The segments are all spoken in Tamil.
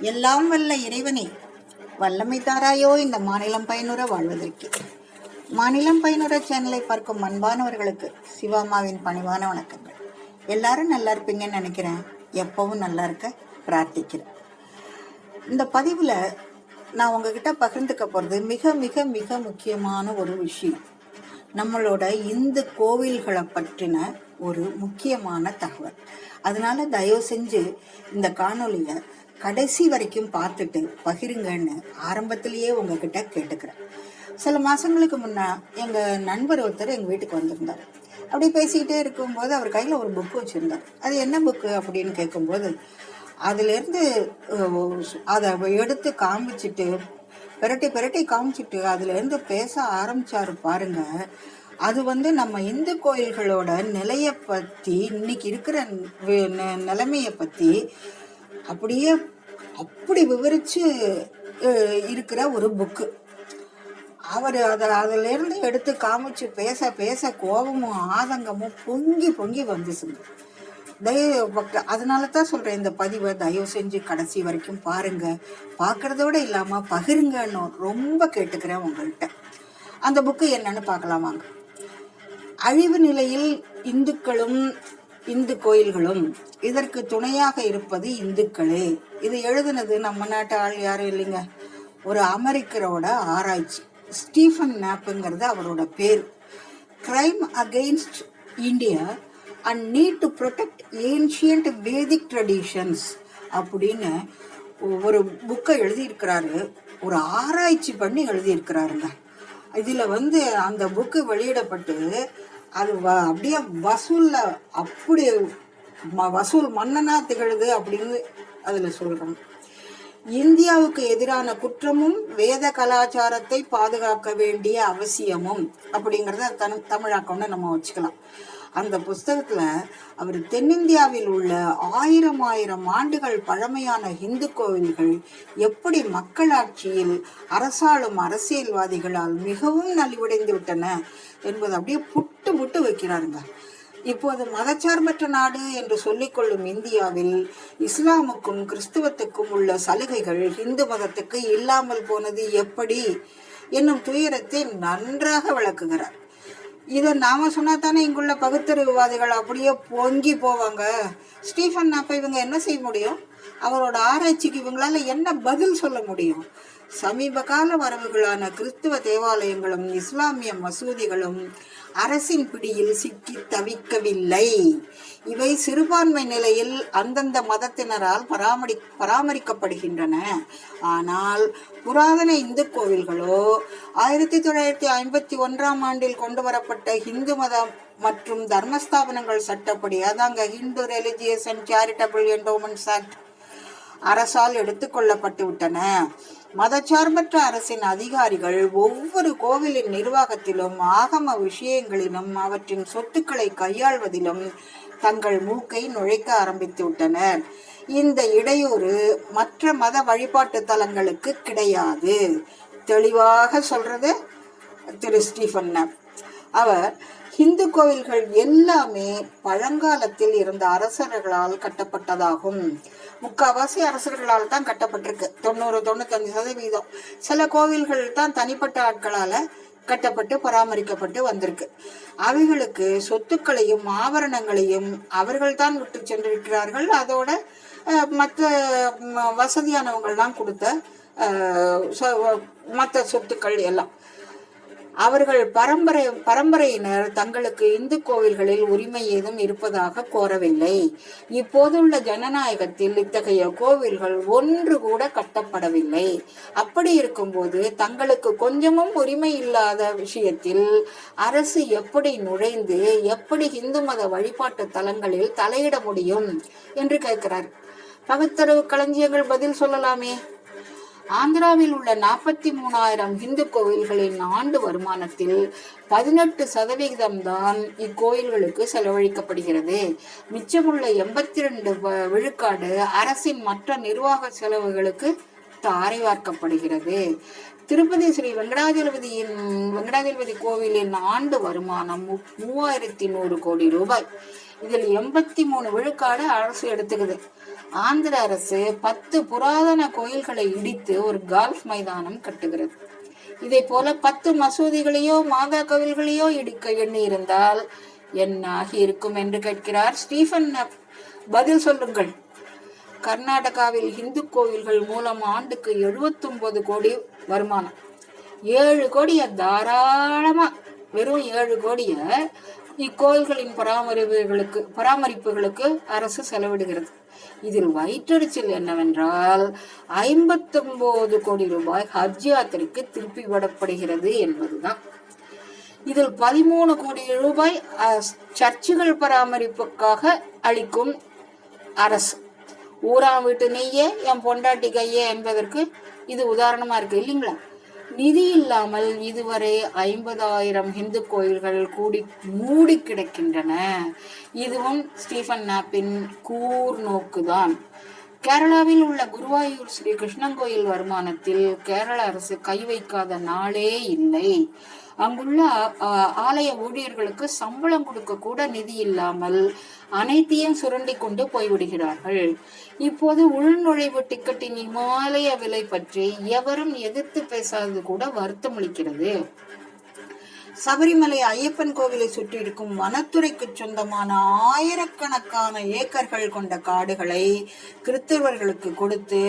எல்லாம் வல்ல இறைவனே வல்லமை தாராயோ இந்த மாநிலம் பயனுற வாழ்வதற்கு. மாநிலம் பயனுற சேனலை பார்க்கும் அன்பானவர்களுக்கு சிவாமாவின் பணிவான வணக்கங்கள். எல்லாரும் நல்லா இருப்பீங்கன்னு நினைக்கிறேன். எப்பவும் நல்லா இருக்க பிரார்த்திக்கிறேன். இந்த பதிவில் நான் உங்ககிட்ட பகிர்ந்துக்க போகிறது மிக மிக மிக முக்கியமான ஒரு விஷயம். நம்மளோட இந்து கோவில்களை பற்றின ஒரு முக்கியமான தகவல். அதனால தயவு செஞ்சு இந்த காணொலியை கடைசி வரைக்கும் பார்த்துட்டு பகிருங்கன்னு ஆரம்பத்திலேயே உங்ககிட்ட கேட்டுக்கிறேன். சில மாசங்களுக்கு முன்னா எங்க நண்பர் ஒருத்தர் எங்க வீட்டுக்கு வந்திருந்தார். அப்படி பேசிக்கிட்டே இருக்கும்போது அவர் கையில ஒரு புக் வச்சிருந்தார். அது என்ன புக்கு அப்படின்னு கேட்கும்போது அதுலேருந்து அதை எடுத்து காமிச்சிட்டு பிரட்டி பிரட்டி காமிச்சிட்டு அதுலேருந்து பேச ஆரம்பிச்சாரு பாருங்க. அது வந்து நம்ம இந்து கோயில்களோட நிலையை பற்றி இன்னைக்கு இருக்கிற நிலைமையை பற்றி அப்படியே அப்படி விவரிச்சு இருக்கிற ஒரு புக்கு அவர் அதை அதுல இருந்து எடுத்து காமிச்சு பேச பேச கோபமும் ஆதங்கமும் பொங்கி பொங்கி வந்துச்சுங்க. தயவு பக்க- அதனால தான் சொல்றேன் இந்த பதிவை தயவு செஞ்சு கடைசி வரைக்கும் பாருங்க. பார்க்கறதோட இல்லாம பகிருங்கன்னு ரொம்ப கேட்டுக்கிறேன் உங்கள்கிட்ட அந்த புக்கு என்னன்னு பார்க்கலாம் வாங்க அழிவு நிலையில் இந்துக்களும் இந்து கோயில்களும் இதற்கு துணையாக இருப்பது இந்துக்களே. இது எழுதுனது நம்ம நாட்டு ஆள் யாரும் இல்லைங்க? ஒரு அமெரிக்கரோட ஆராய்ச்சி. ஸ்டீஃபன் நாப்புங்கிறது அவரோட பேர். Crime against India and need to protect ancient Vedic traditions அப்படின்னு ஒரு புக்கை எழுதியிருக்கிறாரு. ஒரு ஆராய்ச்சி பண்ணி எழுதியிருக்கிறாருங்க. இதில் வந்து அந்த புக்கு வெளியிடப்பட்டு அது வ- அப்படியே வசூல்ல அப்படி ம- வசூல் மன்னனா திகழுது அப்படின்னு அதுல சொல்றோம். இந்தியாவுக்கு எதிரான குற்றமும் வேத கலாச்சாரத்தை பாதுகாக்க வேண்டிய அவசியமும் அப்படிங்கறத தன் தமிழாக்கம்னு நம்ம வச்சுக்கலாம். அந்த புஸ்தகத்துல அவர் தென்னிந்தியாவில் உள்ள ஆயிரம் ஆயிரம் ஆண்டுகள் பழமையான இந்து கோவில்கள் எப்படி மக்களாட்சியில் அரசாளும் அரசியல்வாதிகளால் மிகவும் நலிவடைந்து விட்டன என்பதை அப்படியே புட்டு புட்டு வைக்கிறாருங்க. இப்போது மதச்சார்பற்ற நாடு என்று சொல்லிக்கொள்ளும் இந்தியாவில் இஸ்லாமுக்கும் கிறிஸ்துவத்துக்கும் உள்ள சலுகைகள் இந்து மதத்துக்கு இல்லாமல் போனது எப்படி? என்னும் துயரத்தை நன்றாக விளக்குகிறார். இதை நாம சொன்னா தானே இங்குள்ள பகுத்தறிவுவாதிகள் அப்படியே பொங்கி போவாங்க. ஸ்டீஃபன் அப்ப இவங்க என்ன செய்ய முடியும்? அவரோட ஆராய்ச்சிக்கு இவங்களால என்ன பதில் சொல்ல முடியும்? சமீப கால வரவுகளான கிறிஸ்துவ தேவாலயங்களும் இஸ்லாமிய மசூதிகளும் அரசின் பிடியில் சிக்கி தவிக்கவில்லை. இவை சிறுபான்மை நிலையில் அந்தந்த மதத்தினரால் பராமரி பராமரிக்கப்படுகின்றன. ஆனால் புராதன இந்து கோவில்களோ ஆயிரத்தி தொள்ளாயிரத்தி ஐம்பத்தி ஒன்றாம் ஆண்டில் கொண்டு வரப்பட்ட இந்து மதம் மற்றும் தர்மஸ்தாபனங்கள் சட்டப்படி அதாங்க Hindu religious and charitable endowments act அரசால் எடுத்துக்கொள்ளப்பட்டு விட்டன. மதச்சார்பற்ற அரசின் அதிகாரிகள் ஒவ்வொரு கோவிலின் நிர்வாகத்திலும் ஆகம விஷயங்களிலும் அவற்றின் சொத்துக்களை கையாள்வதிலும் தங்கள் மூக்கை நுழைக்க ஆரம்பித்து விட்டனர் இந்த இடையூறு மற்ற மத வழிபாட்டு தலங்களுக்கு கிடையாது. தெளிவாக சொல்றது திரு ஸ்டீஃபன் அவர் ஹிந்து கோவில்கள் எல்லாமே பழங்காலத்தில் இருந்த அரசர்களால் கட்டப்பட்டதாகும். முக்காவாசி அரசர்களால் தான் கட்டப்பட்டிருக்கு. தொண்ணூறு தொண்ணூத்தஞ்சு சதவீதம். சில கோவில்கள் தான் தனிப்பட்ட ஆட்களால கட்டப்பட்டு பராமரிக்கப்பட்டு வந்திருக்கு. அவைகளுக்கு சொத்துக்களையும் ஆபரணங்களையும் அவர்கள் தான் விட்டு சென்றிருக்கிறார்கள். அதோட மற்ற வசதியானவங்கள்லாம் கொடுத்த சொ- மற்ற சொத்துக்கள் எல்லாம். அவர்கள் பரம்பரை பரம்பரையினர் தங்களுக்கு இந்து கோவில்களில் உரிமை ஏதும் இருப்பதாக கோரவில்லை. இப்போதுள்ள ஜனநாயகத்தில் இத்தகைய கோவில்கள் ஒன்று கூட கட்டப்படவில்லை. அப்படி இருக்கும்போது தங்களுக்கு கொஞ்சமும் உரிமை இல்லாத விஷயத்தில் அரசு எப்படி நுழைந்து எப்படி இந்து மத வழிபாட்டு தலங்களில் தலையிட முடியும்? என்று கேட்கிறார். பகுத்தறிவு களஞ்சியங்கள் பதில் சொல்லலாமே. ஆந்திராவில் உள்ள நாற்பத்தி மூணாயிரம் இந்து கோவில்களின் ஆண்டு வருமானத்தில் பதினெட்டு சதவிகிதம் தான் இக்கோயில்களுக்கு செலவழிக்கப்படுகிறது. மிச்சமுள்ள எண்பத்தி ரெண்டு விழுக்காடு அரசின் மற்ற நிர்வாக செலவுகளுக்கு தாரை வார்க்கப்படுகிறது திருப்பதி ஸ்ரீ வெங்கடாஜலபதியின் வெங்கடாஜலபதி கோவிலின் ஆண்டு வருமானம் மூவாயிரத்தி நூறு கோடி ரூபாய். இதில் எண்பத்தி மூணு விழுக்காடு அரசு எடுத்துக்குது. ஆந்திர அரசு பத்து புராதன கோயில்களை இடித்து ஒரு கால்ஃப் மைதானம் கட்டுகிறது. இதே போல பத்து மசூதிகளையோ மாதா கோவில்களையோ இடிக்க எண்ணி இருந்தால் என்ன ஆகி இருக்கும் என்று கேட்கிறார் ஸ்டீஃபன் பதில் சொல்லுங்கள். கர்நாடகாவில் இந்து கோவில்கள் மூலம் ஆண்டுக்கு 79 கோடி வருமானம். ஏழு கோடிய தாராளமா வெறும் ஏழு கோடிய இக்கோயில்களின் பராமரிப்புகளுக்கு பராமரிப்புகளுக்கு அரசு செலவிடுகிறது. இதில் வயிற்றெரிச்சல் என்னவென்றால் 59 கோடி ரூபாய் ஹஜ் யாத்திரைக்கு திருப்பி விடப்படுகிறது என்பதுதான். இதில் பதிமூணு கோடி ரூபாய் சர்ச்சுகள் பராமரிப்புக்காக அளிக்கும் அரசு. ஊரா வீட்டு நெய்யே என் பொண்டாட்டி கையே என்பதற்கு இது உதாரணமா இருக்கு இல்லைங்களா? நிதி இல்லாமல் இதுவரை ஐம்பதாயிரம் இந்து கோயில்கள் கூடி மூடி கிடக்கின்றன. இதுவும் ஸ்டீஃபன் நாப்பின் கூர் நோக்குதான். கேரளாவில் உள்ள குருவாயூர் ஸ்ரீ கிருஷ்ணன் கோயில் வருமானத்தில் கேரள அரசு கை வைக்காத நாளே இல்லை. அங்குள்ள ஆலய ஊழியர்களுக்கு சம்பளம் கொடுக்க கூட நிதி இல்லாமல் அனைத்தையும் சுரண்டி கொண்டு போய்விடுகிறார்கள். இப்போது உள்நுழைவு டிக்கெட்டின் இமாலய விலை பற்றி எவரும் எதிர்த்து பேசாதது கூட வருத்தமளிக்கிறது. சபரிமலை ஐயப்பன் கோவிலை சுற்றி இருக்கும் வனத்துறைக்கு சொந்தமான ஆயிரக்கணக்கான ஏக்கர்கள் கொண்ட காடுகளை கிறிஸ்தவர்களுக்கு கொடுத்து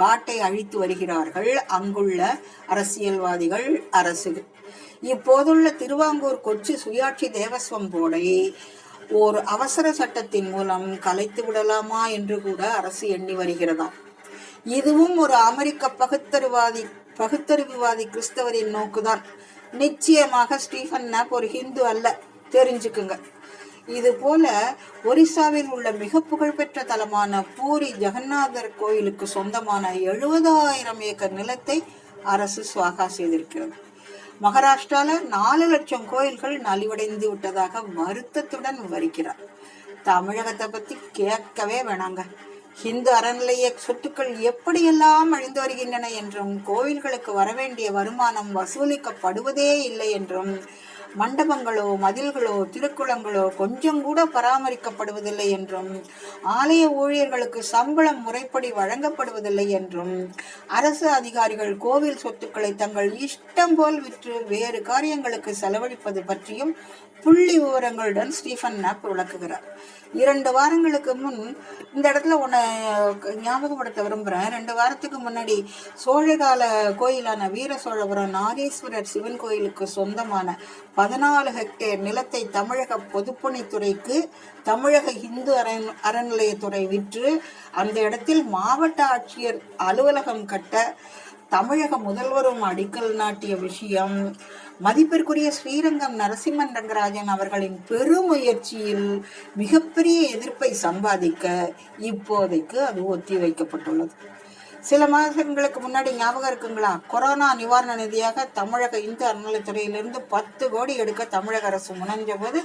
காட்டை அழித்து வருகிறார்கள் அங்குள்ள அரசியல்வாதிகள் அரசு இப்போதுள்ள திருவாங்கூர் கொச்சி சுயாட்சி தேவஸ்வம் போர்டை ஓர் அவசர சட்டத்தின் மூலம் கலைத்து விடலாமா என்று கூட அரசு எண்ணி வருகிறதாம். இதுவும் ஒரு அமெரிக்க பகுத்தறிவாதி பகுத்தறிவுவாதி கிறிஸ்தவரின் நோக்குதான். நிச்சயமாக ஸ்டீஃபன் நாப் ஒரு ஹிந்து அல்ல. தெரிஞ்சுக்குங்க. இது போல ஒரிசாவில் உள்ள மிக புகழ்பெற்ற தலமான பூரி ஜெகநாதர் கோயிலுக்கு சொந்தமான எழுபதாயிரம் ஏக்கர் நிலத்தை அரசு சுவாகா செய்திருக்கிறது. மகாராஷ்டிரால நாலு லட்சம் கோயில்கள் நலிவடைந்து விட்டதாக வருத்தத்துடன் விவரிக்கிறார். தமிழகத்தை பத்தி கேட்கவே வேணாங்க. இந்து அறநிலைய சொத்துக்கள் எப்படியெல்லாம் அழிந்து வருகின்றன என்றும் கோவில்களுக்கு வரவேண்டிய வருமானம் வசூலிக்கப்படுவதே இல்லை என்றும் மண்டபங்களோ மதில்களோ திருக்குளங்களோ கொஞ்சம் கூட பராமரிக்கப்படுவதில்லை என்றும் ஆலய ஊழியர்களுக்கு சம்பளம் முறைப்படி வழங்கப்படுவதில்லை என்றும் அரசு அதிகாரிகள் கோவில் சொத்துக்களை தங்கள் இஷ்டம் போல் விற்று வேறு காரியங்களுக்கு செலவழிப்பது பற்றியும் புள்ளி விவரங்களுடன் ஸ்டீஃபன் நாப் விளக்குகிறார். இரண்டு வாரங்களுக்கு முன் இந்த இடத்துல உன்னை ஞாபகப்படுத்த விரும்புகிறேன் ரெண்டு வாரத்துக்கு முன்னாடி சோழகால கோயிலான வீர சோழபுரம் நாகேஸ்வரர் சிவன் கோயிலுக்கு சொந்தமான பதினாலு ஹெக்டேர் நிலத்தை தமிழக பொதுப்பணித்துறைக்கு தமிழக இந்து அரண் அறநிலையத்துறை விற்று அந்த இடத்தில் மாவட்ட ஆட்சியர் அலுவலகம் கட்ட தமிழக முதல்வரும் அடிக்கல் நாட்டிய விஷயம். மதிப்பிற்குரிய ஸ்ரீரங்கம் நரசிம்மன் ரங்கராஜன் அவர்களின் பெருமுயற்சியில் மிகப்பெரிய எதிர்ப்பை சம்பாதிக்க இப்போதைக்கு அது ஒத்தி வைக்கப்பட்டுள்ளது சில மாதங்களுக்கு முன்னாடி ஞாபகம் இருக்குங்களா? கொரோனா நிவாரண நிதியாக தமிழக இந்து அறநிலைத்துறையிலிருந்து பத்து கோடி எடுக்க தமிழக அரசு முனைஞ்ச போது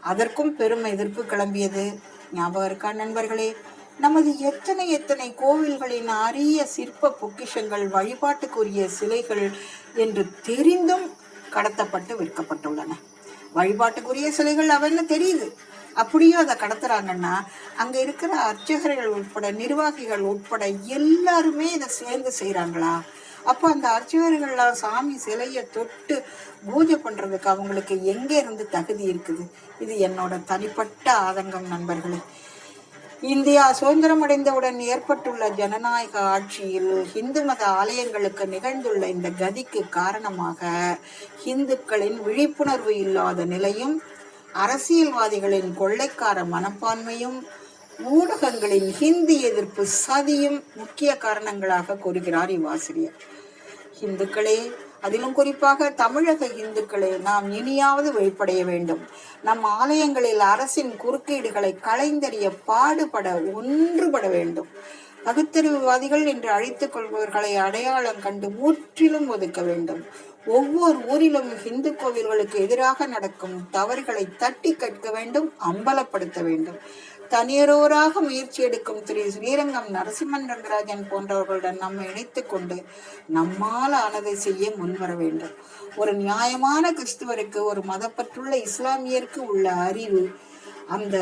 அதற்கும் பெரும் எதிர்ப்பு கிளம்பியது. ஞாபகம் இருக்கா நண்பர்களே? நமது எத்தனை எத்தனை கோவில்களின் அரிய சிற்ப பொக்கிஷங்கள் வழிபாட்டுக்குரிய சிலைகள் என்று தெரிந்தும் கடத்தப்பட்டு விற்கப்பட்டுள்ளன. வழிபாட்டுக்குரிய சிலைகள் அவன்னு தெரியுது? அப்படியும் அதை கடத்துறாங்கன்னா அங்க இருக்கிற அர்ச்சகர்கள் உட்பட நிர்வாகிகள் உட்பட எல்லாருமே இதை சேர்ந்து செய்கிறாங்களா அப்போ அந்த அர்ச்சகர்கள்லாம் சாமி சிலையை தொட்டு பூஜை பண்றதுக்கு அவங்களுக்கு எங்க இருந்து தகுதி இருக்குது? இது என்னோட தனிப்பட்ட ஆதங்கம் நண்பர்களே. இந்தியா சுதந்திரம் அடைந்தவுடன் ஏற்பட்டுள்ள ஜனநாயக ஆட்சியில் இந்து மத ஆலயங்களுக்கு நிகழ்ந்துள்ள இந்த கதிக்கு காரணமாக இந்துக்களின் விழிப்புணர்வு இல்லாத நிலையும் அரசியல்வாதிகளின் கொள்ளைக்கார மனப்பான்மையும் ஊடகங்களின் ஹிந்தி எதிர்ப்பு சதியும் முக்கிய காரணங்களாக கூறுகிறார் இவ்வாசிரியர். இந்துக்களே அதிலும் குறிப்பாக தமிழக இந்துக்களே நாம் இனியாவது வெளிப்படைய வேண்டும். நம் ஆலயங்களில் அரசின் குறுக்கீடுகளை களைந்தறிய பாடுபட ஒன்றுபட வேண்டும். பகுத்தறிவுவாதிகள் என்று அழைத்துக் கொள்பவர்களை அடையாளம் கண்டு முற்றிலும் ஒதுக்க வேண்டும். ஒவ்வொரு ஊரிலும் ஹிந்து கோவில்களுக்கு எதிராக நடக்கும் தவறுகளை தட்டி கேட்க வேண்டும் அம்பலப்படுத்த வேண்டும். தனியரோராக முயற்சி எடுக்கும் திரு ஸ்ரீரங்கம் நரசிம்மன் ரங்கராஜன் போன்றவர்களுடன் நம்மை இணைத்துக் கொண்டு நம்மால் ஆனதை செய்ய முன்வர வேண்டும். ஒரு நியாயமான கிறிஸ்துவருக்கு ஒரு மதப்பற்றுள்ள இஸ்லாமியருக்கு உள்ள அறிவு அந்த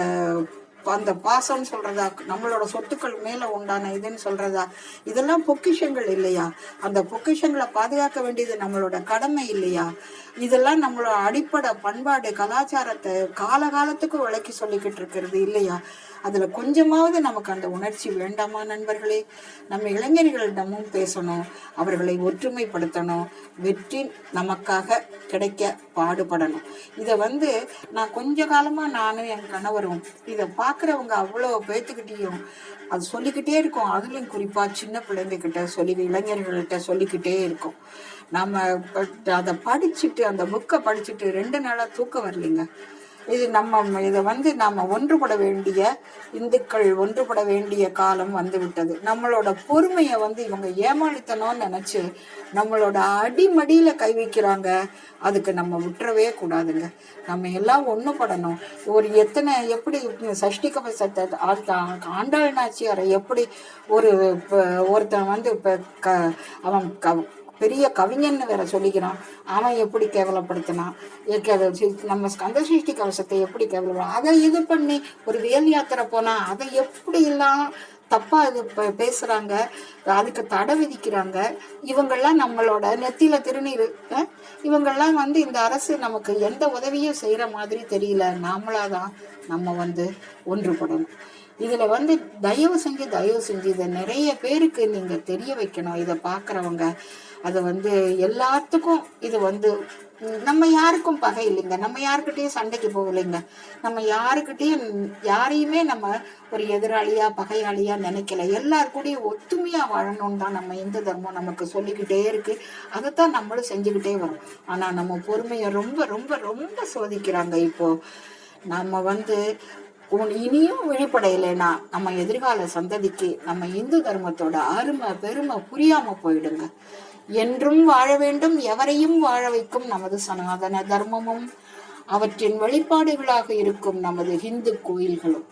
அந்த பாசம்னு சொல்றதா நம்மளோட சொத்துக்கள் மேல உண்டான இதுன்னு சொல்றதா இதெல்லாம் பொக்கிஷங்கள் இல்லையா? அந்த பொக்கிஷங்களை பாதுகாக்க வேண்டியது நம்மளோட கடமை இல்லையா? இதெல்லாம் நம்மளோட அடிப்படை பண்பாடு கலாச்சாரத்தை காலகாலத்துக்கு விளக்கி சொல்லிக்கிட்டு இருக்கிறது இல்லையா? அதுல கொஞ்சமாவது நமக்கு அந்த உணர்ச்சி வேண்டாமா நண்பர்களே? நம்ம இளைஞர்களிடமும் பேசணும் அவர்களை ஒற்றுமைப்படுத்தணும் வெற்றி நமக்காக கிடைக்க பாடுபடணும். இதை வந்து நான் கொஞ்ச காலமா நானும் என் கணவரும் இதை பார்க்குறவங்க அவ்வளோ பேத்துக்கிட்டேயும் அது சொல்லிக்கிட்டே இருக்கும். அதுலயும் குறிப்பா சின்ன பிள்ளைங்ககிட்ட சொல்லி இளைஞர்கள்கிட்ட சொல்லிக்கிட்டே இருக்கும். நம்ம அதை படிச்சுட்டு அந்த புக்கை படிச்சுட்டு ரெண்டு நாளா தூக்கம் வரலைங்க. இது நம்ம இதை வந்து நாம ஒன்றுபட வேண்டிய இந்துக்கள் ஒன்றுபட வேண்டிய காலம் வந்து விட்டது நம்மளோட பொறுமையை வந்து இவங்க ஏமாளித்தனம்னு நினைச்சு நம்மளோட அடிமடியில கை வைக்கிறாங்க. அதுக்கு நம்ம விட்டுறவே கூடாதுங்க. நம்ம எல்லாம் ஒண்ணுபடணும் ஒரு எத்தனை எப்படி சஷ்டி கபசத்தை ஆண்டாள் நாச்சியாரை எப்படி ஒரு ஒருத்தன் வந்து இப்ப க அவன் க பெரிய கவிஞன்னு வேற சொல்லிக்கிறான். அவன் எப்படி கேவலப்படுத்தினான்? ஏ- நம்ம ஸ்கந்த சிருஷ்டி கவசத்தை எப்படி கேவலப்படும் அதை இது பண்ணி ஒரு வேல் யாத்திரை போனா அதை எப்படி எல்லாம் தப்பா இது பேசுறாங்க? அதுக்கு தடை விதிக்கிறாங்க? இவங்கெல்லாம் நம்மளோட நெத்தியில திருநீர் இவங்கெல்லாம் வந்து இந்த அரசு நமக்கு எந்த உதவியும் செய்யற மாதிரி தெரியல. நாமளாதான் நம்ம வந்து ஒன்றுபடணும். இதுல வந்து தயவு செஞ்சு தயவு செஞ்சு இதை நிறைய பேருக்கு நீங்க தெரிய வைக்கணும். இதை பாக்குறவங்க அது வந்து எல்லாத்துக்கும் இது வந்து நம்ம யாருக்கும் பகை இல்லைங்க. நம்ம யாருக்கிட்டையும் சண்டைக்கு போகலைங்க. நம்ம யாருக்கிட்டையும் யாரையுமே நம்ம ஒரு எதிராளியா பகையாளியா நினைக்கல. எல்லார் ஒத்துமையா வாழணும்னு தான் நம்ம இந்து தர்மம் நமக்கு சொல்லிக்கிட்டே இருக்கு. அதைத்தான் நம்மளும் செஞ்சுக்கிட்டே வரோம். ஆனா நம்ம பொறுமையை ரொம்ப ரொம்ப ரொம்ப சோதிக்கிறாங்க இப்போ. நம்ம வந்து இனியும் விழிப்படையலைன்னா நம்ம எதிர்கால சந்ததிக்கு நம்ம இந்து தர்மத்தோட அருமை பெருமை புரியாம போயிடுங்க. என்றும் வாழ வேண்டும் எவரையும் வாழ வைக்கும் நமது சனாதன தர்மமும். அவற்றின் வெளிப்பாடுகளாக இருக்கும் நமது ஹிந்து கோயில்களும்.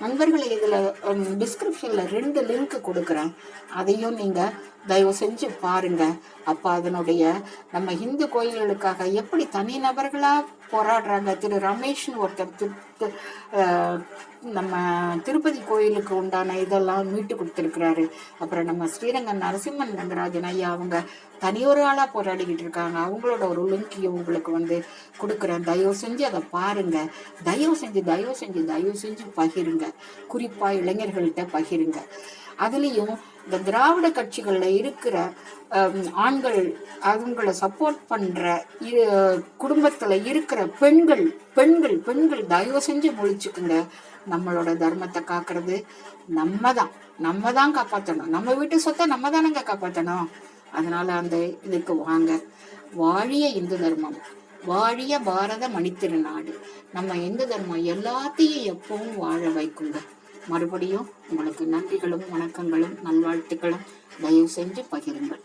நண்பர்களே இதுல டிஸ்கிரிப்ஷன்ல ரெண்டு லிங்க் கொடுக்குறேன். அதையும் நீங்க தயவு செஞ்சு பாருங்க. அப்ப அதனுடைய நம்ம ஹிந்து கோயில்களுக்காக எப்படி தனி நபர்களாக போராடுறாங்க. திரு ரமேஷ்னு ஒருத்தர் திரு- நம்ம திருப்பதி கோயிலுக்கு உண்டான இதெல்லாம் மீட்டு கொடுத்துருக்கிறாரு. அப்புறம் நம்ம ஸ்ரீரங்கம் நரசிம்மன் ரங்கராஜன் ஐயா அவங்க தனியொரு ஆளாக போராடிக்கிட்டு இருக்காங்க. அவங்களோட ஒரு லிங்கையும் உங்களுக்கு வந்து கொடுக்குறேன். தயவு செஞ்சு அதை பாருங்க. தயவு செஞ்சு தயவு செஞ்சு தயவு செஞ்சு பகிருங்க. குறிப்பாக இளைஞர்கள்கிட்ட பகிருங்க. அதுலேயும் இந்த திராவிட கட்சிகளில் இருக்கிற ஆண்கள் அவங்கள சப்போர்ட் பண்ற இரு குடும்பத்துல இருக்கிற பெண்கள் பெண்கள் பெண்கள் தயவு செஞ்சு முழிச்சுக்குங்க. நம்மளோட தர்மத்தை காக்கிறது நம்ம தான் நம்ம தான் காப்பாற்றணும் நம்ம வீட்டு சொத்தை நம்ம தானங்க காப்பாற்றணும் அதனால அந்த இதுக்கு வாங்க. வாழிய இந்து தர்மம். வாழிய பாரத மணித்திருநாடு. நம்ம இந்து தர்மம் எல்லாத்தையும் எப்பவும் வாழ வைக்குங்க. மறுபடியும் உங்களுக்கு நன்றிகளும் வணக்கங்களும் நல்வாழ்த்துக்களும். தயவு செஞ்சு பகிருங்கள்.